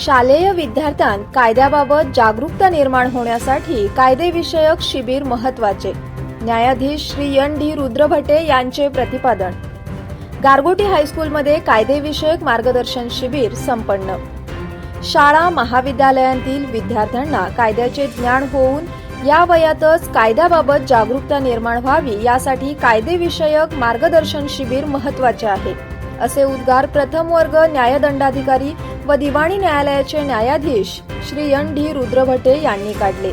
शालेय विद्यार्थ्यांत कायद्याबाबत जागरूकता निर्माण होण्यासाठी कायदेविषयक शिबिर महत्त्वाचे न्यायाधीश श्री एन डी रुद्रभटे यांचे प्रतिपादन. गारगोटी हायस्कूलमध्ये कायदेविषयक मार्गदर्शन शिबिर संपन्न. शाळा महाविद्यालयांतील विद्यार्थ्यांना कायद्याचे ज्ञान होऊन या वयातच कायद्याबाबत जागरूकता निर्माण व्हावी यासाठी कायदेविषयक मार्गदर्शन शिबिर महत्त्वाचे आहे. असे उद्गार प्रथम वर्ग न्यायदंडाधिकारी व दिवाणी न्यायालयाचे न्यायाधीश श्री एन डी रुद्रभटे यांनी काढले.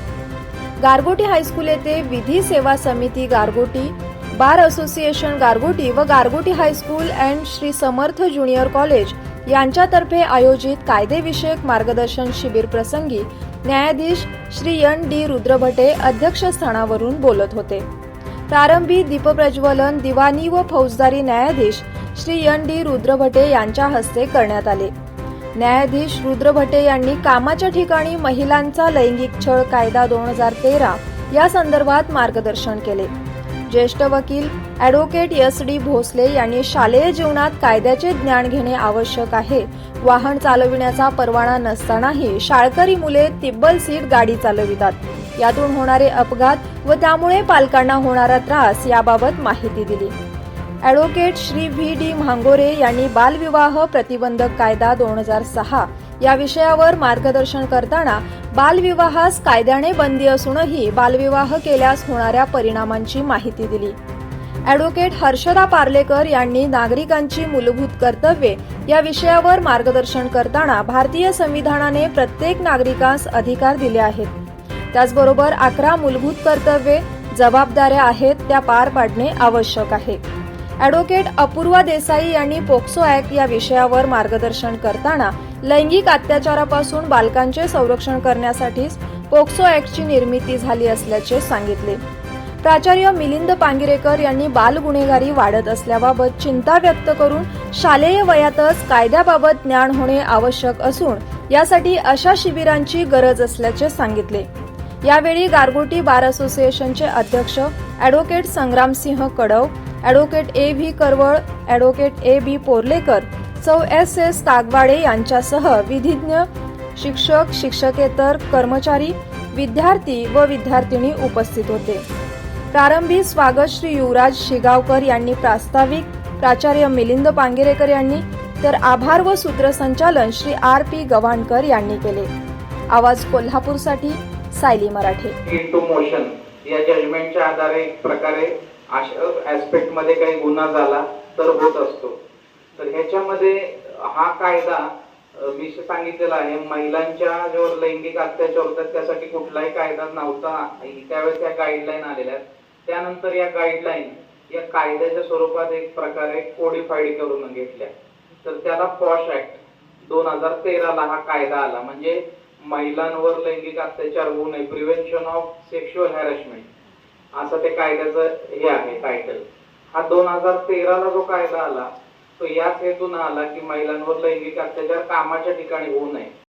गारगोटी हायस्कूल येथे विधी सेवा समिती गारगोटी बार असोसिएशन गारगोटी व Gargoti high school and Shri Samarth junior college यांच्यातर्फे आयोजित कायदेविषयक मार्गदर्शन शिबिर प्रसंगी न्यायाधीश श्री एन डी रुद्रभटे अध्यक्षस्थानावरून बोलत होते. प्रारंभी दीपप्रज्वलन दिवाणी व फौजदारी न्यायाधीश श्री एन डी रुद्रभटे यांच्या हस्ते करण्यात आले. न्यायाधीश रुद्र भटे यांनी कामाच्या ठिकाणी महिलांचा लैंगिक छळ कायदा दोन हजार तेरा या संदर्भात मार्गदर्शन केले. ज्येष्ठ वकील ॲडव्होकेट एस डी भोसले यांनी शालेय जीवनात कायद्याचे ज्ञान घेणे आवश्यक आहे. वाहन चालविण्याचा परवाना नसतानाही शाळकरी मुले तिब्बल सीट गाडी चालवितात. यातून होणारे अपघात व त्यामुळे पालकांना होणारा त्रास याबाबत माहिती दिली. Advocate Shri V D Mhangore यांनी बालविवाह प्रतिबंधक कायदा दोन हजार सहा या विषयावर मार्गदर्शन करताना बालविवाहास कायद्याने बंदी असूनही बालविवाह केल्यास होणाऱ्या परिणामांची माहिती दिली. ॲडव्होकेट हर्षदा पार्लेकर यांनी नागरिकांची मूलभूत कर्तव्ये या विषयावर मार्गदर्शन करताना भारतीय संविधानाने प्रत्येक नागरिकास अधिकार दिले आहेत. त्याचबरोबर अकरा मूलभूत कर्तव्ये जबाबदाऱ्या आहेत त्या पार पाडणे आवश्यक आहे. ॲडव्होकेट अपूर्वा देसाई यांनी पोक्सो ॲक्ट या विषयावर मार्गदर्शन करताना लैंगिक अत्याचारापासून बालकांचे संरक्षण करण्यासाठीच पोक्सो ॲक्टची निर्मिती झाली असल्याचे सांगितले. प्राचार्य मिलिंद पांगिरेकर यांनी बाल गुन्हेगारी वाढत असल्याबाबत चिंता व्यक्त करून शालेय वयातच कायद्याबाबत ज्ञान होणे आवश्यक असून यासाठी अशा शिबिरांची गरज असल्याचे सांगितले. यावेळी गारगोटी बार असोसिएशनचे अध्यक्ष advocate Sangramsinh Kadav advocate A V Karval advocate A B Porlekar सौ एस एस तागवाडे यांच्यासह विधिज्ञ शिक्षक शिक्षकेतर कर्मचारी विद्यार्थी व विद्यार्थिनी उपस्थित होते. प्रारंभी स्वागत श्री युवराज शिगावकर यांनी प्रास्ताविक प्राचार्य मिलिंद पांगिरेकर यांनी तर आभार व सूत्रसंचालन श्री आर पी गव्हाणकर यांनी केले. आवाज कोल्हापूरसाठी सायली मराठे. मोशन या जजमेंटच्या आधारे एक प्रकारे अशा ऍस्पेक्टमध्ये काही गुन्हा झाला तर होत असतो. तर ह्याच्यामध्ये हा कायदा मी सांगितलेला आहे महिलांच्या जो लैंगिक अत्याचार होतात त्यासाठी कुठलाही कायदा नव्हता. त्यावेळेस त्या गाईडलाईन आलेल्या आहेत. त्यानंतर या गाईडलाईन या कायद्याच्या स्वरूपात एक प्रकारे कोडिफाईड करून घेतल्या. तर त्याला पॉश ऍक्ट दोन हजार तेराला हा कायदा आला. म्हणजे महिलांवर लैंगिक अत्याचार होऊ नये. प्रिव्हेन्शन ऑफ सेक्शुअल हॅरेसमेंट असं ते कायद्याचं हे आहे टायटल हा दोन हजार तेराला जो कायदा आला तो याच हेतून आला की महिलांवर लैंगिक अत्याचार कामाच्या ठिकाणी होऊ नये.